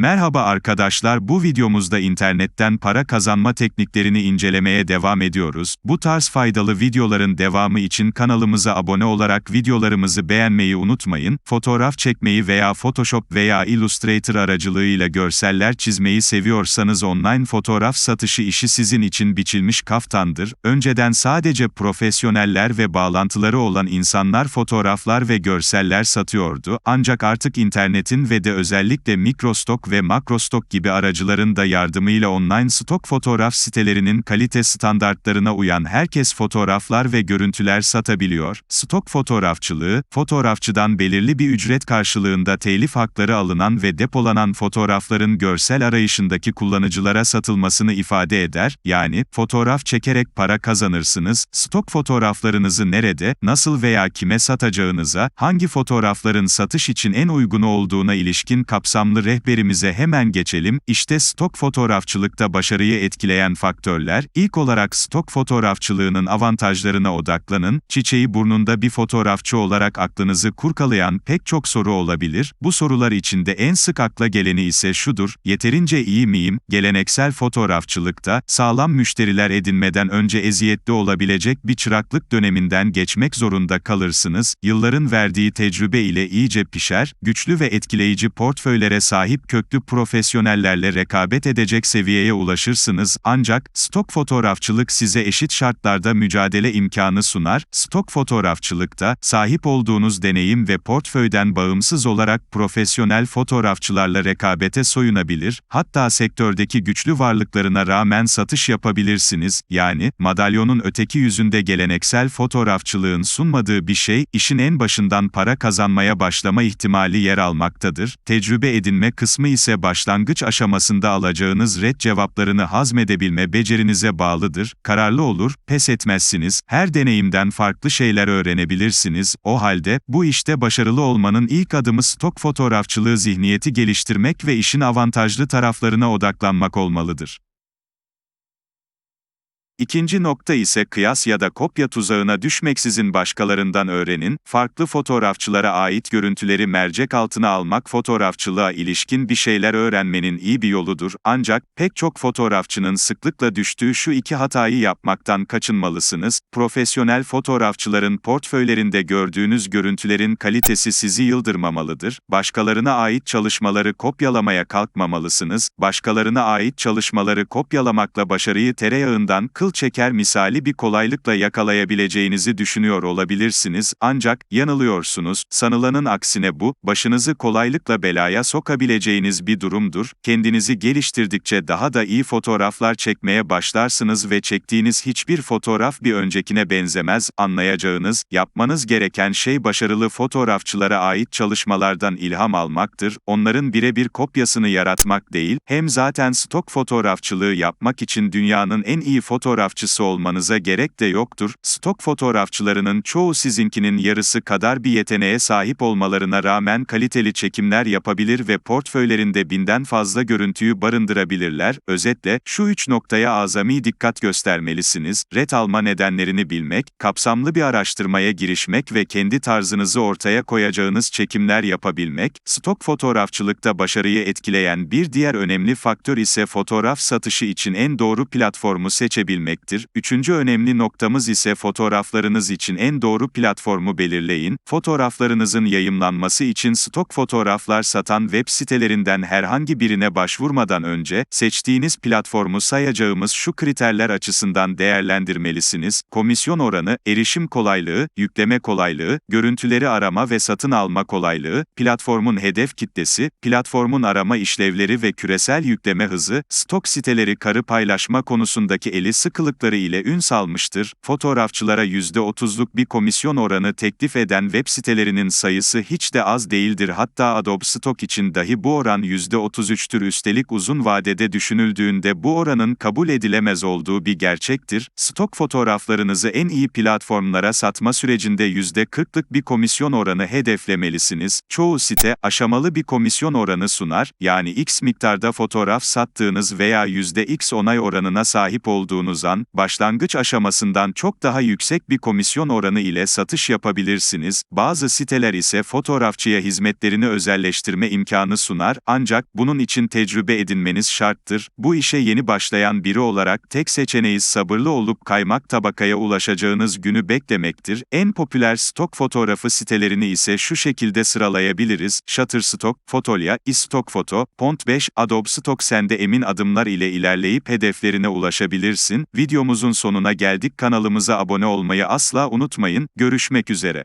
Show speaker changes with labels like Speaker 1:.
Speaker 1: Merhaba arkadaşlar bu videomuzda internetten para kazanma tekniklerini incelemeye devam ediyoruz. Bu tarz faydalı videoların devamı için kanalımıza abone olarak videolarımızı beğenmeyi unutmayın. Fotoğraf çekmeyi veya Photoshop veya Illustrator aracılığıyla görseller çizmeyi seviyorsanız online fotoğraf satışı işi sizin için biçilmiş kaftandır. Önceden sadece profesyoneller ve bağlantıları olan insanlar fotoğraflar ve görseller satıyordu. Ancak artık internetin ve de özellikle mikrostok ve makrostok gibi aracıların da yardımıyla online stok fotoğraf sitelerinin kalite standartlarına uyan herkes fotoğraflar ve görüntüler satabiliyor. Stok fotoğrafçılığı, fotoğrafçıdan belirli bir ücret karşılığında telif hakları alınan ve depolanan fotoğrafların görsel arayışındaki kullanıcılara satılmasını ifade eder, yani, fotoğraf çekerek para kazanırsınız, stok fotoğraflarınızı nerede, nasıl veya kime satacağınıza, hangi fotoğrafların satış için en uygun olduğuna ilişkin kapsamlı rehberimize hemen geçelim. İşte stok fotoğrafçılıkta başarıyı etkileyen faktörler. İlk olarak stok fotoğrafçılığının avantajlarına odaklanın. Çiçeği burnunda bir fotoğrafçı olarak aklınızı kurkalayan pek çok soru olabilir. Bu sorular içinde en sık akla geleni ise şudur: Yeterince iyi miyim? Geleneksel fotoğrafçılıkta sağlam müşteriler edinmeden önce eziyetli olabilecek bir çıraklık döneminden geçmek zorunda kalırsınız. Yılların verdiği tecrübe ile iyice pişer, güçlü ve etkileyici portföylere sahip köklü profesyonellerle rekabet edecek seviyeye ulaşırsınız ancak stok fotoğrafçılık size eşit şartlarda mücadele imkanı sunar. Stok fotoğrafçılıkta sahip olduğunuz deneyim ve portföyden bağımsız olarak profesyonel fotoğrafçılarla rekabete soyunabilir. Hatta sektördeki güçlü varlıklarına rağmen satış yapabilirsiniz. Yani madalyonun öteki yüzünde geleneksel fotoğrafçılığın sunmadığı bir şey, işin en başından para kazanmaya başlama ihtimali yer almaktadır. Tecrübe edinme kısmı ise başlangıç aşamasında alacağınız red cevaplarını hazmedebilme becerinize bağlıdır. Kararlı olur, pes etmezsiniz. Her deneyimden farklı şeyler öğrenebilirsiniz. O halde bu işte başarılı olmanın ilk adımı stok fotoğrafçılığı zihniyeti geliştirmek ve işin avantajlı taraflarına odaklanmak olmalıdır. İkinci nokta ise kıyas ya da kopya tuzağına düşmeksizin başkalarından öğrenin, farklı fotoğrafçılara ait görüntüleri mercek altına almak fotoğrafçılığa ilişkin bir şeyler öğrenmenin iyi bir yoludur, ancak, pek çok fotoğrafçının sıklıkla düştüğü şu iki hatayı yapmaktan kaçınmalısınız, profesyonel fotoğrafçıların portföylerinde gördüğünüz görüntülerin kalitesi sizi yıldırmamalıdır, başkalarına ait çalışmaları kopyalamaya kalkmamalısınız, başkalarına ait çalışmaları kopyalamakla başarıyı tereyağından kıl çeker misali bir kolaylıkla yakalayabileceğinizi düşünüyor olabilirsiniz, ancak, yanılıyorsunuz, sanılanın aksine bu, başınızı kolaylıkla belaya sokabileceğiniz bir durumdur, kendinizi geliştirdikçe daha da iyi fotoğraflar çekmeye başlarsınız ve çektiğiniz hiçbir fotoğraf bir öncekine benzemez, anlayacağınız, yapmanız gereken şey başarılı fotoğrafçılara ait çalışmalardan ilham almaktır, onların birebir kopyasını yaratmak değil, hem zaten stok fotoğrafçılığı yapmak için dünyanın en iyi fotoğraf fotoğrafçısı olmanıza gerek de yoktur. Stok fotoğrafçılarının çoğu sizinkinin yarısı kadar bir yeteneğe sahip olmalarına rağmen kaliteli çekimler yapabilir ve portföylerinde binden fazla görüntüyü barındırabilirler. Özetle, şu üç noktaya azami dikkat göstermelisiniz. Ret alma nedenlerini bilmek, kapsamlı bir araştırmaya girişmek ve kendi tarzınızı ortaya koyacağınız çekimler yapabilmek, stok fotoğrafçılıkta başarıyı etkileyen bir diğer önemli faktör ise fotoğraf satışı için en doğru platformu seçebilmek etmektir. Üçüncü önemli noktamız ise fotoğraflarınız için en doğru platformu belirleyin. Fotoğraflarınızın yayımlanması için stok fotoğraflar satan web sitelerinden herhangi birine başvurmadan önce, seçtiğiniz platformu sayacağımız şu kriterler açısından değerlendirmelisiniz. Komisyon oranı, erişim kolaylığı, yükleme kolaylığı, görüntüleri arama ve satın alma kolaylığı, platformun hedef kitlesi, platformun arama işlevleri ve küresel yükleme hızı, stok siteleri karı paylaşma konusundaki eli sıkılık farklılıkları ile ün salmıştır. Fotoğrafçılara %30'luk bir komisyon oranı teklif eden web sitelerinin sayısı hiç de az değildir. Hatta Adobe Stock için dahi bu oran %33'tür. Üstelik uzun vadede düşünüldüğünde bu oranın kabul edilemez olduğu bir gerçektir. Stok fotoğraflarınızı en iyi platformlara satma sürecinde %40'lık bir komisyon oranı hedeflemelisiniz. Çoğu site aşamalı bir komisyon oranı sunar. Yani X miktarda fotoğraf sattığınız veya %X onay oranına sahip olduğunuz suzan, başlangıç aşamasından çok daha yüksek bir komisyon oranı ile satış yapabilirsiniz. Bazı siteler ise fotoğrafçıya hizmetlerini özelleştirme imkanı sunar, ancak bunun için tecrübe edinmeniz şarttır. Bu işe yeni başlayan biri olarak tek seçeneğiniz sabırlı olup kaymak tabakaya ulaşacağınız günü beklemektir. En popüler stok fotoğrafı sitelerini ise şu şekilde sıralayabiliriz. Shutterstock, Fotolia, iStockfoto, Pont5, Adobe Stock sende emin adımlar ile ilerleyip hedeflerine ulaşabilirsin. Videomuzun sonuna geldik. Kanalımıza abone olmayı asla unutmayın. Görüşmek üzere.